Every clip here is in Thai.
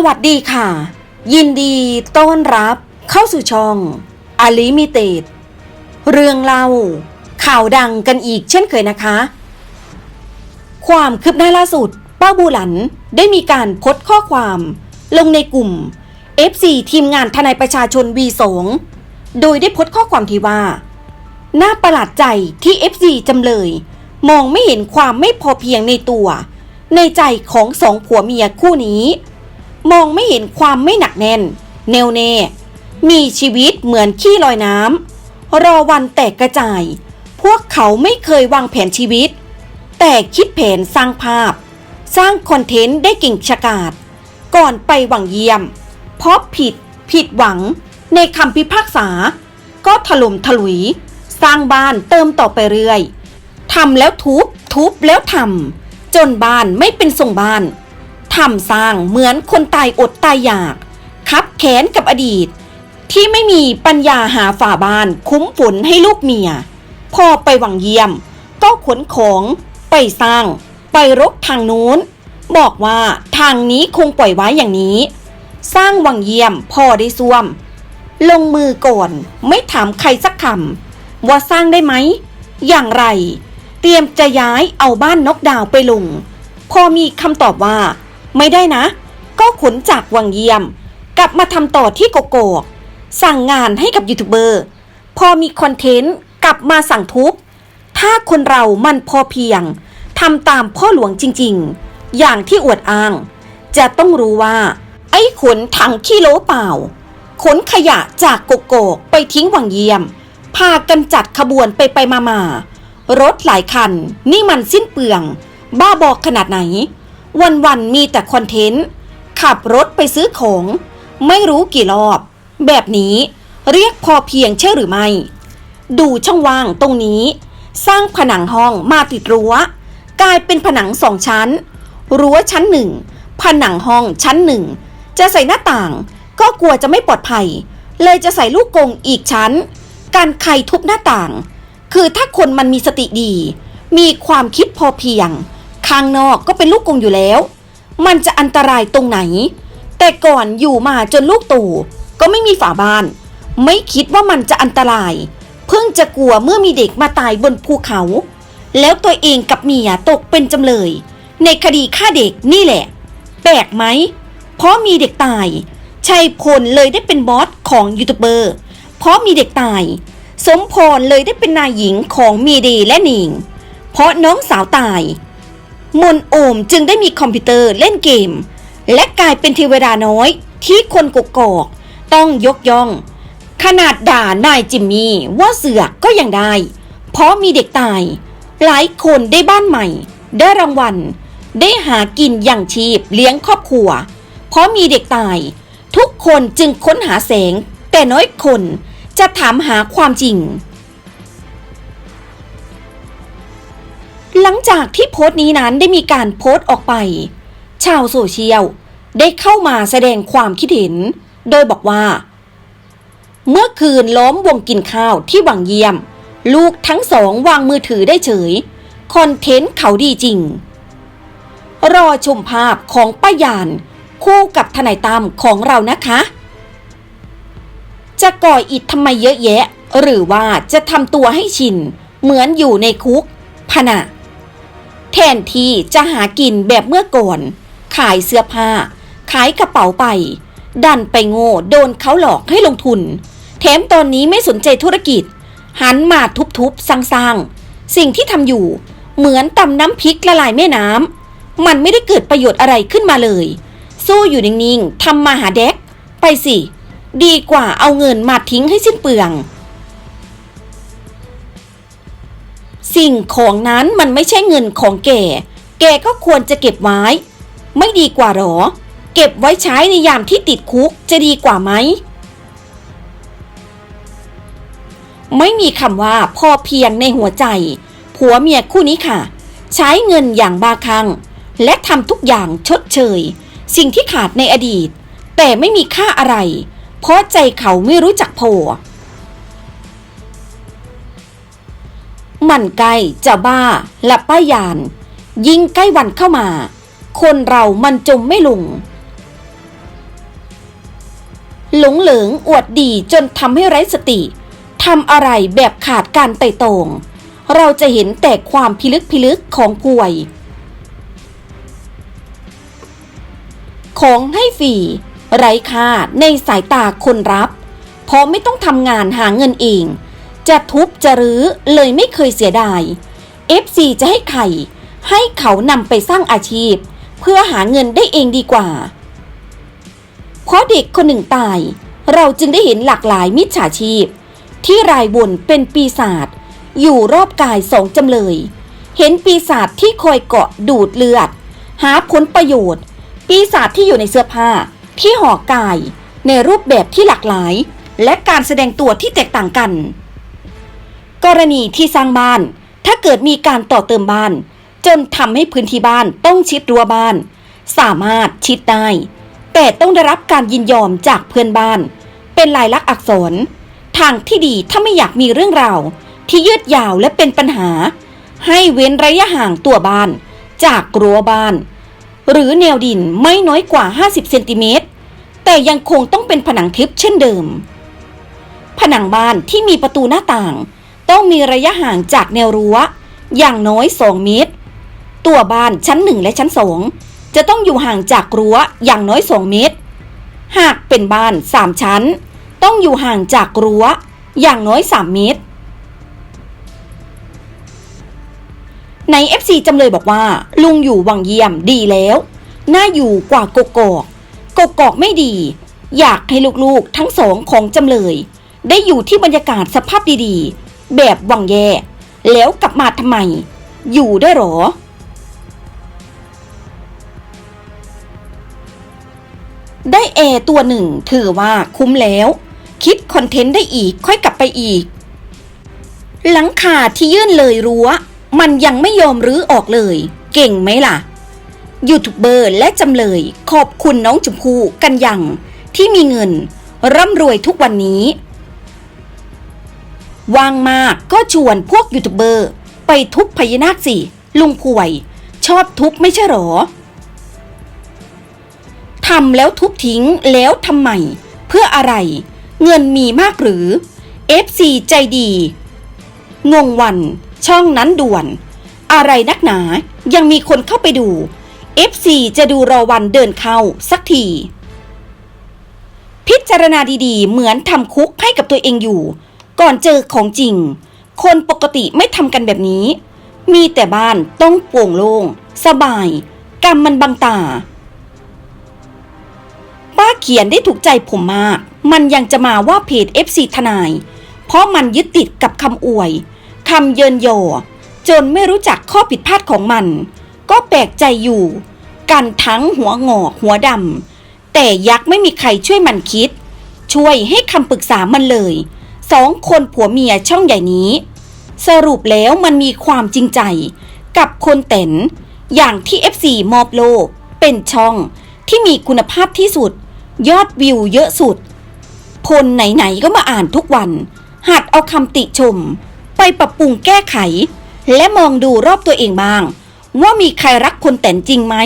สวัสดีค่ะ ยินดีต้อนรับเข้าสู่ช่องอลิมิเต็ดเรื่องเล่า ข่าวดังกันอีกเช่นเคยนะคะ ความคืบหน้าล่าสุด ป้าบูหลันได้มีการโพสต์ข้อความลงในกลุ่ม FC ทีมงานทนายประชาชน V2 โดยได้โพสต์ข้อความที่ว่า น่าประหลาดใจที่ FC จำเลย มองไม่เห็นความไม่พอเพียงในตัว ในใจของสองผัวเมียคู่นี้ มองไม่เห็นความไม่หนักแน่นแนวแน่มีชีวิตเหมือนขี้ลอยน้ำรอวันแตกกระจาย พวกเขาไม่เคยวางแผนชีวิต แต่คิดแผนสร้างภาพ สร้างคอนเทนต์ได้เก่งฉกาจก่อนไปหวังเยี่ยม เพราะผิดผิดหวังในคำพิพากษา ก็ถล่มถลุย สร้างบ้านเติมต่อไปเรื่อยทำแล้วทุบทุบแล้วทำจนบ้านไม่เป็นทรงบ้าน ทำสร้างเหมือนคนตายอดตายอยาก คับแขนกับอดีต ที่ไม่มีปัญญาหาฝ่าบ้านคุ้มฝนให้ลูกเมีย พอไปหวังเยี่ยม ก็ขนของไปสร้าง ไปรกทางนู้น บอกว่าทางนี้คงปล่อยไว้อย่างนี้ สร้างหวังเยี่ยมพอได้ซ่วม ลงมือก่อนไม่ถามใครสักคำว่าสร้างได้ไหม อย่างไร เตรียมจะย้ายเอาบ้านนกดาวไปลง พอมีคำตอบว่า ไม่ได้นะ ก็ขนจากวังเยี่ยม กลับมาทำต่อที่โกโกกสั่งงานให้กับยูทูบเบอร์ พอมีคอนเทนต์กลับมาสั่งทุบถ้าคนเรามันพอเพียงทำตามพ่อหลวงจริงๆ อย่างที่อวดอ้าง จะต้องรู้ว่า ไอ้ขนถังขี้โลเปล่า ขนขยะจากโกโกกไปทิ้งวังเยี่ยม พากันจัดขบวนไปไปมามารถหลายคัน นี่มันสิ้นเปลือง บ้าบอกขนาดไหน วันๆมีแต่คอนเทนต์ ขับรถไปซื้อของ ไม่รู้กี่รอบ แบบนี้เรียกพอเพียงใช่หรือไม่ ดูช่องว่างตรงนี้ สร้างผนังห้องมาติดรั้ว กลายเป็นผนังสองชั้น รั้วชั้นหนึ่งผนังห้องชั้นหนึ่งจะใส่หน้าต่างก็กลัวจะไม่ปลอดภัย เลยจะใส่ลูกกงอีกชั้น การใครทุบหน้าต่าง คือถ้าคนมันมีสติดี มีความคิดพอเพียง ข้างนอกก็เป็นลูกกงอยู่แล้ว มันจะอันตรายตรงไหน แต่ก่อนอยู่มาจนลูกตู่ ก็ไม่มีฝาบ้าน ไม่คิดว่ามันจะอันตราย เพิ่งจะกลัวเมื่อมีเด็กมาตายบนภูเขา แล้วตัวเองกับเมียตกเป็นจำเลย ในคดีฆ่าเด็กนี่แหละ แปลกไหม เพราะมีเด็กตายชัยพลเลยได้เป็นบอสของยูทูบเบอร์เพราะมีเด็กตาย สมพรเลยได้เป็นนายหญิงของมีเดและหนิง เพราะน้องสาวตาย มนโอมจึงได้มีคอมพิวเตอร์เล่นเกม และกลายเป็นเทวดาน้อยที่คนกกอกต้องยกย่อง ขนาดด่านายจิมมี่ว่าเสือกก็ยังได้ เพราะมีเด็กตาย หลายคนได้บ้านใหม่ ได้รางวัล ได้หากินอย่างชีพเลี้ยงครอบครัว เพราะมีเด็กตาย ทุกคนจึงค้นหาแสง แต่น้อยคนจะถามหาความจริง หลังจากที่โพสต์นี้นั้นได้มีการโพสต์ออกไป ชาวโซเชียลได้เข้ามาแสดงความคิดเห็น โดยบอกว่า เมื่อคืนล้อมวงกินข้าวที่วังเยี่ยม ลูกทั้งสองวางมือถือได้เฉย คอนเทนต์เขาดีจริง รอชมภาพของป้ายาน คู่กับทนายตั้มของเรานะคะ จะก่ออิดทำไมเยอะแยะ หรือว่าจะทำตัวให้ชิน เหมือนอยู่ในคุกพนะ แทนที่จะหากินแบบเมื่อก่อน ขายเสื้อผ้า ขายกระเป๋าไป ดันไปโง่โดนเขาหลอกให้ลงทุน แถมตอนนี้ไม่สนใจธุรกิจ หันมาทุบๆสร้างๆ สิ่งที่ทำอยู่ เหมือนตำน้ำพริกละลายแม่น้ำมันไม่ได้เกิดประโยชน์อะไรขึ้นมาเลย สู้อยู่นิ่งๆทำมาหาแดกไปสิ ดีกว่าเอาเงินมาทิ้งให้สิ้นเปลือง สิ่งของนั้นมันไม่ใช่เงินของแก แกก็ควรจะเก็บไว้ ไม่ดีกว่าหรอ เก็บไว้ใช้ในยามที่ติดคุกจะดีกว่าไหม ไม่มีคำว่าพอเพียงในหัวใจ ผัวเมียคู่นี้ค่ะ ใช้เงินอย่างบาคลัง และทำทุกอย่างชดเชย สิ่งที่ขาดในอดีต แต่ไม่มีค่าอะไร เพราะใจเขาไม่รู้จักพอ มันใกล้จะบ้าและป้ายาน ยิ่งใกล้วันเข้ามา คนเรามันจมไม่ลง หลงเหลิงอวดดีจนทำให้ไร้สติทำอะไรแบบขาดการไต่ตรองเราจะเห็นแต่ความพิลึกพิลึกของป่วย ของให้ฟรีไร้ค่าในสายตาคนรับ เพราะไม่ต้องทำงานหาเงินเอง จะทุบจะรื้อเลยไม่เคยเสียดาย FC จะให้ใครให้เขานำไปสร้างอาชีพ เพื่อหาเงินได้เองดีกว่า เพราะเด็กคนหนึ่งตาย เราจึงได้เห็นหลากหลายมิจฉาชีพ ที่รายวนเป็นปีศาจอยู่รอบกายสองจำเลย เห็นปีศาจที่คอยเกาะดูดเลือด หาผลประโยชน์ ปีศาจที่อยู่ในเสื้อผ้าที่ห่อกาย ในรูปแบบที่หลากหลาย และการแสดงตัวที่แตกต่างกัน กรณีที่สร้างบ้าน ถ้าเกิดมีการต่อเติมบ้าน จนทำให้พื้นที่บ้านต้องชิดรั้วบ้าน สามารถชิดได้ แต่ต้องได้รับการยินยอมจากเพื่อนบ้าน เป็นลายลักษณ์อักษร ทางที่ดีถ้าไม่อยากมีเรื่องราวที่ยืดยาวและเป็นปัญหา ให้เว้นระยะห่างตัวบ้าน จากรั้วบ้าน หรือแนวดินไม่น้อยกว่า 50 เซนติเมตร แต่ยังคงต้องเป็นผนังทึบเช่นเดิม ผนังบ้านที่มีประตูหน้าต่าง ต้องมีระยะห่างจากแนวรั้ว อย่างน้อย 2 เมตร ตัวบ้านชั้น 1 และชั้น 2 จะต้องอยู่ห่างจากรั้วอย่างน้อย 2 เมตร หากเป็นบ้าน 3 ชั้น ต้องอยู่ห่างจากรั้วอย่างน้อย 3 เมตร ใน FC จำเลยบอกว่า ลุงอยู่วังเยี่ยมดีแล้ว น่าอยู่กว่ากกอกกกอกไม่ดี อยากให้ลูกๆทั้งสองของจำเลย ได้อยู่ที่บรรยากาศสภาพดีๆ แบบวังแย่แล้วกลับมาทำไม อยู่ได้หรอ ได้แอร์ตัวหนึ่งถือว่าคุ้มแล้ว คิดคอนเทนต์ได้อีกค่อยกลับไปอีก หลังคาที่ยื่นเลยรั้ว มันยังไม่ยอมรื้อออกเลย เก่งไหมล่ะ ยูทูบเบอร์และจำเลยขอบคุณน้องชมพู่กันยังที่มีเงิน ร่ำรวยทุกวันนี้ ว่างมากก็ชวนพวกยูทูบเบอร์ ไปทุบพญานาคสิลุงป่วย ชอบทุบไม่ใช่หรอทำแล้วทุบทิ้งแล้วทำไมเพื่ออะไร เงินมีมากหรือ FC ใจดี งงวัน ช่องนั้นด่วน อะไรนักหนายังมีคนเข้าไปดู FC จะดูรอวันเดินเข้าสักที พิจารณาดีๆ เหมือนทำคุกให้กับตัวเองอยู่ ก่อนเจอของจริง คนปกติไม่ทำกันแบบนี้ มีแต่บ้านต้องโปร่งโล่งสบาย กรรมมันบังตา ป้าเขียนได้ถูกใจผมมาก มันยังจะมาว่าเพจ FC ทนาย เพราะมันยึดติดกับคำอวยคำเยินยอจนไม่รู้จักข้อผิดพลาดของมัน ก็แปลกใจอยู่ กันทั้งหัวงอกหัวดำแต่ยักษ์ไม่มีใครช่วยมันคิด ช่วยให้คำปรึกษามันเลย สองคนผัวเมียช่องใหญ่นี้ สรุปแล้วมันมีความจริงใจ กับคนเต็นอย่างที่ FC มอบโลก เป็นช่องที่มีคุณภาพที่สุด ยอดวิวเยอะสุด คนไหนๆก็มาอ่านทุกวัน หัดเอาคำติชม ไปปรับปรุงแก้ไข และมองดูรอบตัวเองบ้าง ว่ามีใครรักคนแต่นจริงไหม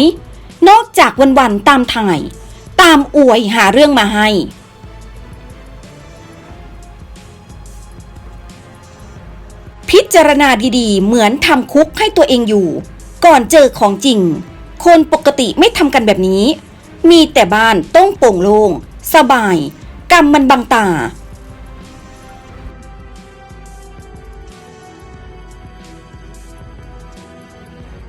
นอกจากวันๆตามถ่าย ตามอวยหาเรื่องมาให้ พิจารณาดีๆ เหมือนทำคุกให้ตัวเองอยู่ ก่อนเจอของจริง คนปกติไม่ทำกันแบบนี้ มีแต่บ้านต้องโป่งโล่งสบาย กรรมมันบังตา